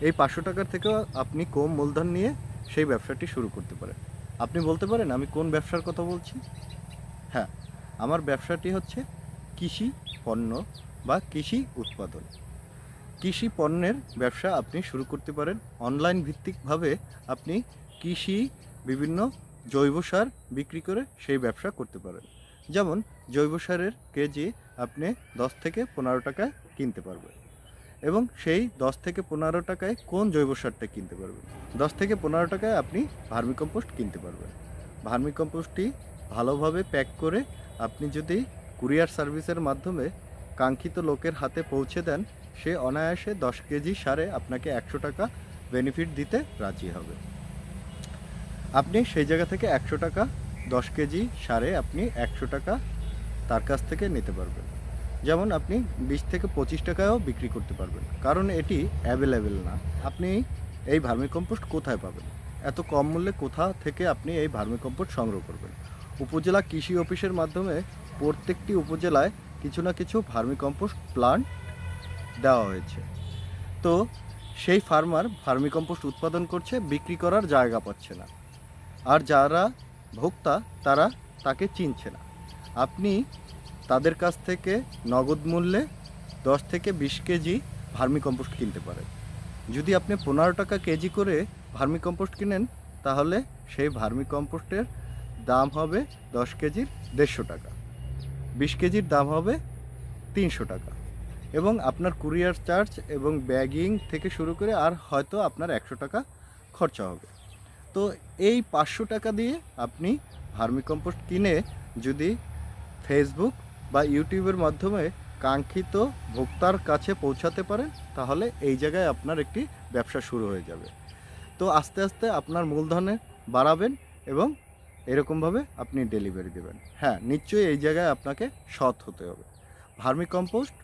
এই পাঁচশো টাকার থেকেও আপনি কম মূলধন নিয়ে সেই ব্যবসাটি শুরু করতে পারেন। আপনি বলতে পারেন, আমি কোন ব্যবসার কথা বলছি? হ্যাঁ আমার ব্যবসাটি হচ্ছে কৃষি পণ্য বা কৃষি উৎপাদন। কৃষি পণ্যের ব্যবসা আপনি শুরু করতে পারেন। অনলাইন ভিত্তিকভাবে আপনি কৃষি বিভিন্ন জৈব সার বিক্রি করে সেই ব্যবসা করতে পারেন। যেমন, জৈব সারের কেজি আপনি দশ থেকে পনেরো টাকায় কিনতে পারবেন। এবং সেই দশ থেকে পনেরো টাকায় কোন জৈব সারটা কিনতে পারবেন? দশ থেকে পনেরো টাকায় আপনি ভার্মিকম্পোস্ট কিনতে পারবেন। ভার্মিকম্পোস্টটি ভালোভাবে প্যাক করে আপনি যদি কুরিয়ার সার্ভিসের মাধ্যমে কাঙ্ক্ষিত লোকের হাতে পৌঁছে দেন, সে অনায়াসে দশ কেজি সারে আপনাকে একশো টাকা বেনিফিট দিতে রাজি হবে। আপনি সেই জায়গা থেকে একশো টাকা, দশ কেজি সারে আপনি একশো টাকা তার কাছ থেকে নিতে পারবেন। যেমন আপনি বিশ থেকে পঁচিশ টাকায়ও বিক্রি করতে পারবেন। কারণ এটি অ্যাভেলেবেল না। আপনি এই ভার্মিকম্পোস্ট কোথায় পাবেন? এত কম মূল্যে কোথা থেকে আপনি এই ভার্মিকম্পোস্ট সংগ্রহ করবেন? উপজেলা কৃষি অফিসের মাধ্যমে প্রত্যেকটি উপজেলায় কিছু না কিছু ভার্মিকম্পোস্ট প্লান্ট দেওয়া হয়েছে। তো সেই ফার্মার ভার্মিকম্পোস্ট উৎপাদন করছে, বিক্রি করার জায়গা পাচ্ছে না। আর যারা ভোক্তা, তারা তাকে চিনছে না। আপনি তাদের কাছ থেকে নগদ মূল্যে দশ থেকে বিশ কেজি ভার্মিকম্পোস্ট কিনতে পারেন যদি আপনি পনেরো টাকা কেজি করে ভার্মিকম্পোস্ট কিনেন, তাহলে সেই ভার্মিকম্পোস্টের দাম হবে দশ কেজির দেড়শো টাকা। বিশ কেজির দাম হবে তিনশো টাকা। এবং আপনার কুরিয়ার চার্জ এবং ব্যাগিং থেকে শুরু করে আর হয়তো আপনার একশো টাকা খরচা হবে। তো এই পাঁচশো টাকা দিয়ে আপনি ভার্মিকম্পোস্ট কিনে যদি ফেসবুক বা ইউটিউবের মাধ্যমে কাঙ্ক্ষিত ভোক্তার কাছে পৌঁছাতে পারেন, তাহলে এই জায়গায় আপনার একটি ব্যবসা শুরু হয়ে যাবে। তো আস্তে আস্তে আপনার মূলধনে বাড়াবেন এবং এরকমভাবে আপনি ডেলিভারি দেবেন। হ্যাঁ নিশ্চয়ই এই জায়গায় আপনাকে সৎ হতে হবে। ভার্মিকম্পোস্ট,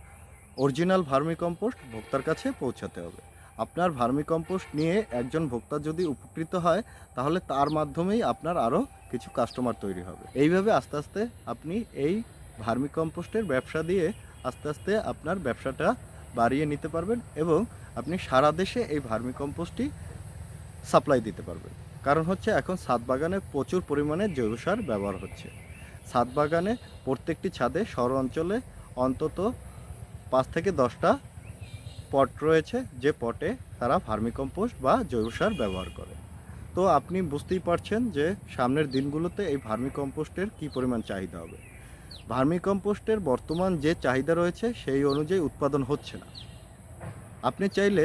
অরিজিনাল ভার্মিকম্পোস্ট ভোক্তার কাছে পৌঁছাতে হবে। আপনার ভার্মিকম্পোস্ট নিয়ে একজন ভোক্তা যদি উপকৃত হয়, তাহলে তার মাধ্যমেই আপনার আরও কিছু কাস্টমার তৈরি হবে। এইভাবে আস্তে আস্তে আপনি এই ভার্মিকম্পোস্টের ব্যবসা দিয়ে আস্তে আস্তে আপনার ব্যবসাটা বাড়িয়ে নিতে পারবেন এবং আপনি সারা দেশে এই ভার্মিকম্পোস্টটি সাপ্লাই দিতে পারবেন। কারণ হচ্ছে এখন ছাদ বাগানে প্রচুর পরিমাণে জৈব সার ব্যবহার হচ্ছে। ছাদ বাগানে প্রত্যেকটি ছাদে শহর অঞ্চলে অন্তত পাঁচ থেকে দশটা পট রয়েছে যে পটে তারা ভার্মিকম্পোস্ট বা জৈব সার ব্যবহার করে। তো আপনি বুঝতেই পারছেন যে সামনের দিনগুলোতে এই ভার্মিকম্পোস্টের কী পরিমাণ চাহিদা হবে। ভার্মিকম্পোস্টের বর্তমান যে চাহিদা রয়েছে, সেই অনুযায়ী উৎপাদন হচ্ছে না। আপনি চাইলে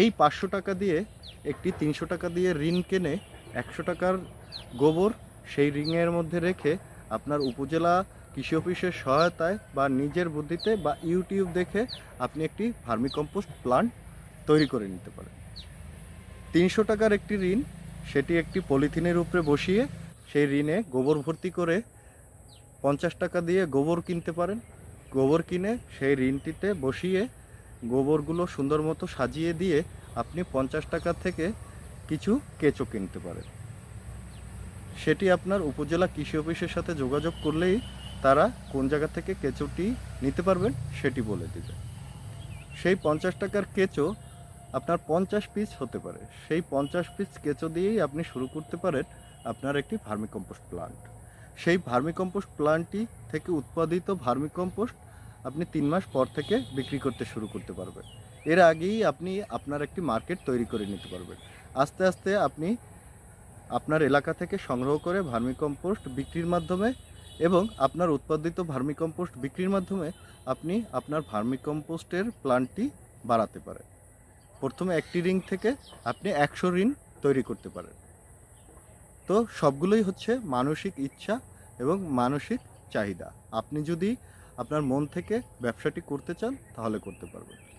এই পাঁচশো টাকা দিয়ে একটি তিনশো টাকা দিয়ে ঋণ কেনে একশো টাকার গোবর সেই রিংয়ের মধ্যে রেখে আপনার উপজেলা কৃষি অফিসের সহায়তায় বা নিজের বুদ্ধিতে বা ইউটিউব দেখে আপনি একটি ভার্মিকম্পোস্ট প্লান্ট তৈরি করে নিতে পারেন। তিনশো টাকার একটি ঋণ, সেটি একটি পলিথিনের উপরে বসিয়ে সেই ঋণে গোবর ভর্তি করে পঞ্চাশ টাকা দিয়ে গোবর কিনতে পারেন। গোবর কিনে সেই ঋণটিতে বসিয়ে গোবরগুলো সুন্দর মতো সাজিয়ে দিয়ে আপনি পঞ্চাশ টাকা থেকে কিছু কেঁচো কিনতে পারেন। সেটি আপনার উপজেলা কৃষি অফিসের সাথে যোগাযোগ করলেই তারা কোন জায়গা থেকে কেঁচোটি নিতে পারবেন সেটি বলে দেবে। সেই পঞ্চাশ টাকার কেঁচো আপনার পঞ্চাশ পিস হতে পারে। সেই পঞ্চাশ পিস কেঁচো দিয়েই আপনি শুরু করতে পারেন আপনার একটি ভার্মিকম্পোস্ট প্লান্ট সেই ভার্মিকম্পোস্ট প্লান্টটি থেকে উৎপাদিত ভার্মিকম্পোস্ট আপনি তিন মাস পর থেকে বিক্রি করতে শুরু করতে পারবেন। এর আগেই আপনি আপনার একটি মার্কেট তৈরি করে নিতে পারবেন। আস্তে আস্তে আপনি আপনার এলাকা থেকে সংগ্রহ করে ভার্মিকম্পোস্ট বিক্রির মাধ্যমে এবং আপনার উৎপাদিত ভার্মিকম্পোস্ট বিক্রির মাধ্যমে আপনি আপনার ভার্মিকম্পোস্টের প্ল্যান্টটি বাড়াতে পারেন। প্রথমে একটি রিং থেকে আপনি একশো রিং তৈরি করতে পারেন। তো সবগুলোই হচ্ছে মানসিক ইচ্ছা এবং মানসিক চাহিদা। আপনি যদি আপনার মন থেকে ব্যবসাটি করতে চান তাহলে করতে পারবেন।